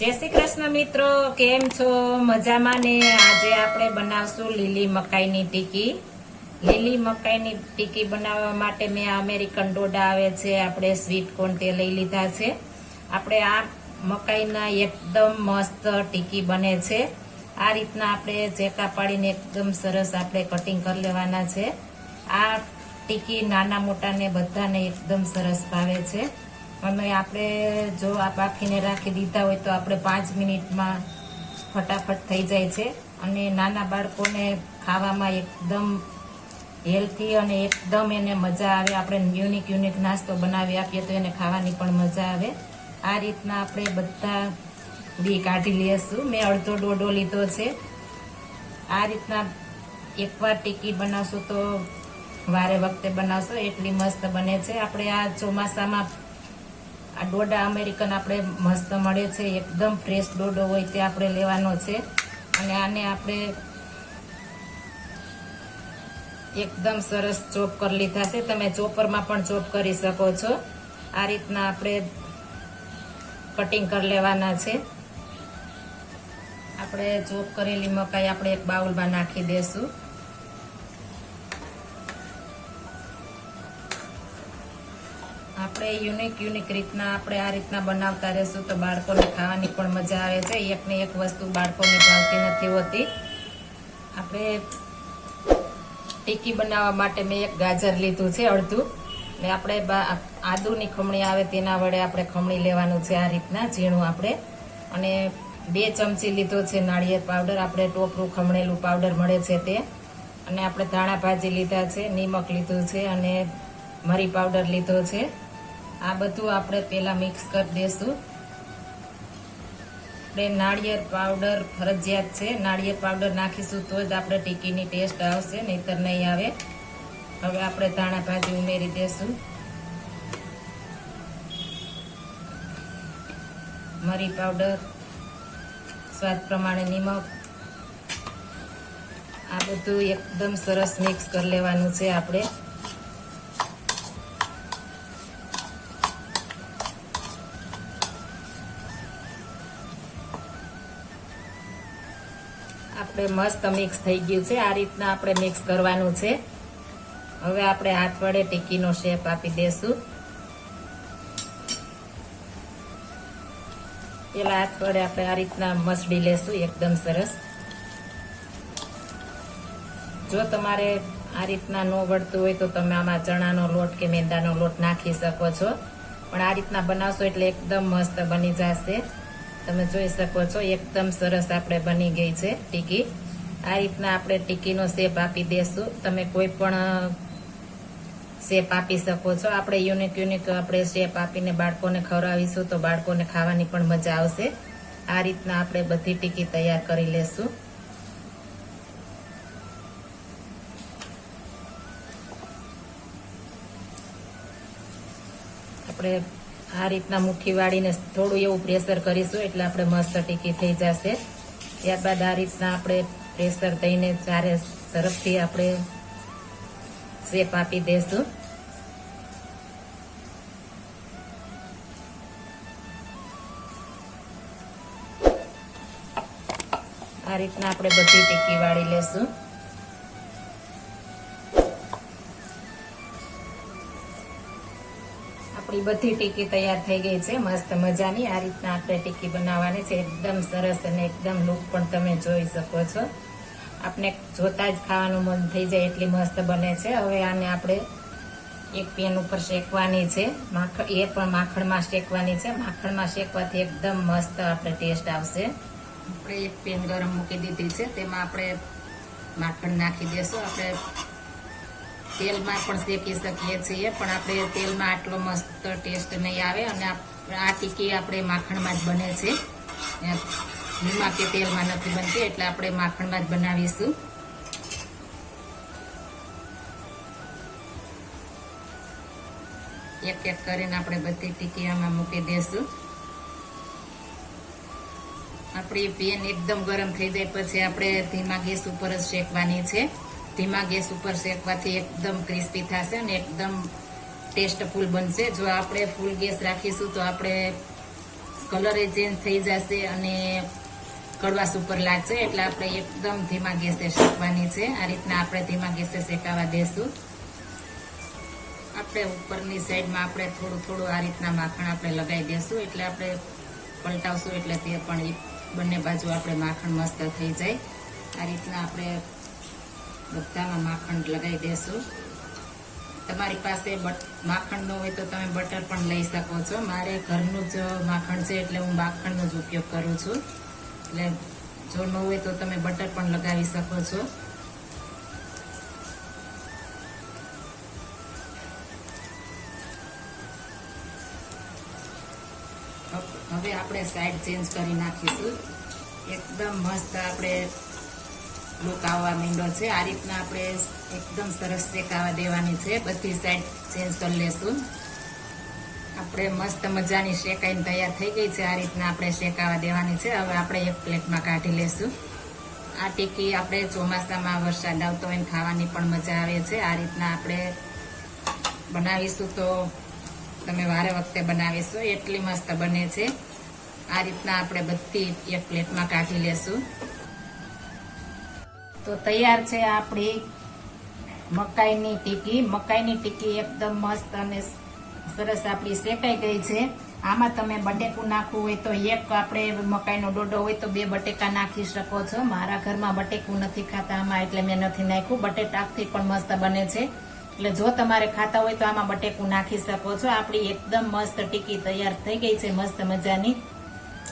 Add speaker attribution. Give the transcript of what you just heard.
Speaker 1: જય શ્રી કૃષ્ણ મિત્રો, કેમ છો? મજામાં ને? આજે આપણે બનાવશું લીલી મકાઈની ટીકી. લીલી મકાઈની ટીકી બનાવવા માટે મેં અમેરિકન ડોડા આવે છે, આપણે સ્વીટ કોર્ન તે લઈ લીધા છે. આપણે આ મકાઈના એકદમ મસ્ત ટીકી બને છે. આ રીતના આપણે ચેકા પાડીને એકદમ સરસ આપણે કટિંગ કરી લેવાના છે. આ ટીકી નાના મોટાને બધાને એકદમ સરસ ભાવે છે. અને આપણે જો આ બાફીને રાખી દીધા હોય તો આપણે પાંચ મિનિટમાં ફટાફટ થઈ જાય છે. અને નાના બાળકોને ખાવામાં એકદમ હેલ્થી અને એકદમ એને મજા આવે. આપણે યુનિક યુનિક નાસ્તો બનાવી આપીએ તો એને ખાવાની પણ મજા આવે. આ રીતના આપણે બધા બી કાઢી લઈશું. મેં અડધો ડોડો લીધો છે. આ રીતના એકવાર ટીકી બનાવશો તો વારે વખતે બનાવશો. એટલી મસ્ત બને છે. આપણે આ ચોમાસામાં આ ડોડા અમેરિકન આપણે મસ્ત મળે છે, એકદમ ફ્રેશ ડોડો હોય તે આપણે લેવાનો છે. અને આને આપણે એકદમ સરસ ચોપ કરી લીધા છે. તમે ચોપરમાં પણ ચોપ કરી શકો છો. આ રીતના આપણે કટિંગ કરી લેવાના છે. આપણે ચોપ કરેલી મકાઈ આપણે એક બાઉલમાં નાખી દેશું. આપણે યુનિક યુનિક રીતના આપણે આ રીતના બનાવતા રહેશું તો બાળકોને ખાવાની પણ મજા આવે છે. એકને એક વસ્તુ બાળકોને ભાવતી નથી હોતી. આપણે ટીકી બનાવવા માટે મેં એક ગાજર લીધું છે અડધું. ને આપણે આદુની ખમણી આવે તેના વડે આપણે ખમણી લેવાનું છે આ રીતના ઝીણું આપણે. અને બે ચમચી લીધો છે નાળિયેર પાવડર. આપણે ટોપરું ખમણેલું પાવડર મળે છે તે. અને આપણે ધાણા ભાજી લીધા છે, નિમક લીધું છે અને મરી પાવડર લીધો છે. આ બધું આપણે પેલા મિક્સ કરી દેશું. આપણે નાળિયેર પાવડર ફરજિયાત છે. નાળિયેર પાવડર નાખીશું તો જ આપણે ટીકીની ટેસ્ટ આવશે, નહીતર નહીં આવે. હવે આપણે ધાણા ભાજી ઉમેરી દેશું. મરી પાવડર સ્વાદ પ્રમાણે નિમક. આ બધું એકદમ સરસ મિક્સ કરી લેવાનું છે આપણે. આપણે મસ્ત મિક્સ થઈ ગયું છે. આ રીતના આપણે મિક્સ કરવાનું છે. હવે આપણે હાથ વડે ટીકીનો શેપ આપી દેશું. પેલા હાથ વડે આપણે આ રીતના મસળી લેશું. એકદમ સરસ. જો તમારે આ રીતના ન વળતું હોય તો તમે આમાં ચણાનો લોટ કે મેંદાનો લોટ નાખી શકો છો. પણ આ રીતના બનાવશો એટલે એકદમ મસ્ત બની જશે. તમે જોઈ શકો છો, એકદમ સરસ આપણે બની ગઈ છે ટીકી. આ રીતના આપણે ટીકીનો શેપ આપી દેશું. તમે કોઈ પણ શેપ આપી શકો છો. આપણે યુનિક યુનિક આપણે શેપ આપીને બાળકોને ખવડાવીશું તો બાળકોને ખાવાની પણ મજા આવશે. આ રીતના આપણે બધી ટીકી તૈયાર કરી લેશું. આપણે આ રીતના મુઠ્ઠી વાળીને થોડું એવું પ્રેશર કરીશું એટલે આપણે મસ્ત ટીકી થઈ જશે. ત્યારબાદ આ રીતના આપણે પ્રેશર દઈને ચારે તરફથી આપણે શેપ આપી દઈશું. આ રીતના આપણે બધી ટીકી વાળી લેશું. આપણી બધી ટીકી તૈયાર થઈ ગઈ છે. મસ્ત મજાની આ રીતના આપણે ટીકી બનાવવાની છે. એકદમ સરસ અને એકદમ લુક પણ તમે જોઈ શકો છો. આપણે જોતા જ ખાવાનું મન થઈ જાય એટલી મસ્ત બને છે. હવે આને આપણે એક પેન ઉપર શેકવાની છે. માખણ એ પણ માખણમાં શેકવાની છે. માખણમાં શેકવાથી એકદમ મસ્ત આપણે ટેસ્ટ આવશે. આપણે એક પેન ગરમ મૂકી દીધી છે. તેમાં આપણે માખણ નાખી દેશું. આપણે તેલમાં પણ શેકી શકીએ છીએ, પણ આપણે તેલમાં આટલો મસ્ત ટેસ્ટ નહીં આવે અને આ ટીકી આપણે માખણમાં જ બને છે. ઘીમાં કે તેલમાં નથી બનતી, એટલે આપણે માખણમાં જ બનાવીશું. એક એક કરીને આપણે બધી ટીકી આમાં મૂકી દેશું. આપણી પેન એકદમ ગરમ થઈ જાય, પછી આપણે ધીમા ગેસ ઉપર જ શેકવાની છે. ધીમા ગેસ ઉપર શેકવાથી એકદમ ક્રિસ્પી થશે અને એકદમ ટેસ્ટફુલ બનશે. જો આપણે ફૂલ ગેસ રાખીશું તો આપણે કલર ચેન્જ થઈ જશે અને કડવાશ ઉપર લાગશે. એટલે આપણે એકદમ ધીમા ગેસે શેકવાની છે. આ રીતના આપણે ધીમા ગેસે શેકાવા દેશું. આપણે ઉપરની સાઈડમાં આપણે થોડું થોડું આ રીતના માખણ આપણે લગાવી દેશું. એટલે આપણે પલટાવશું એટલે તે પણ બંને બાજુ આપણે માખણ મસ્ત થઈ જાય. આ રીતના આપણે બધામાં માખણ લગાવી દેશું. તમારી પાસે માખણ ન હોય તો તમે બટર પણ લઈ શકો છો. મારે ઘરનું જ માખણ છે એટલે હું માખણનો જ ઉપયોગ કરું છું. એટલે જો ન હોય તો તમે બટર પણ લગાવી શકો છો. હવે આપણે સાઈડ ચેન્જ કરી નાખીશું. એકદમ મસ્ત આપણે લુક મીંડો છે. આ રીતના આપણે એકદમ સરસ શેકાવા દેવાની છે. બધી સાઈડ ચેન્જ કરી લેશું. આપણે મસ્ત મજાની શેકાઈને તૈયાર થઈ ગઈ છે. આ રીતના આપણે શેકાવા દેવાની છે. હવે આપણે એક પ્લેટમાં કાઢી લેશું. આ ટીકી આપણે ચોમાસામાં વરસાદ આવતો હોય ખાવાની પણ મજા આવે છે. આ રીતના આપણે બનાવીશું તો તમે વારે વખતે બનાવીશો. એટલી મસ્ત બને છે. આ રીતના આપણે બધી એક પ્લેટમાં કાઢી લેશું. તો તૈયાર છે આપણી મકાઈની ટીકી. મકાઈની ટીકી એકદમ મસ્ત અને સરસ આપણી શેકાઈ ગઈ છે. આમાં તમે બટેકું નાખવું હોય તો એક આપણે મકાઈનો ડોડો હોય તો બે બટેકા નાખી શકો છો. મારા ઘરમાં બટેકું નથી ખાતા આમાં, એટલે મેં નથી નાખ્યું. બટેટાકથી પણ મસ્ત બને છે. એટલે જો તમારે ખાતા હોય તો આમાં બટેકું નાખી શકો છો. આપણી એકદમ મસ્ત ટીકી તૈયાર થઈ ગઈ છે. મસ્ત મજાની.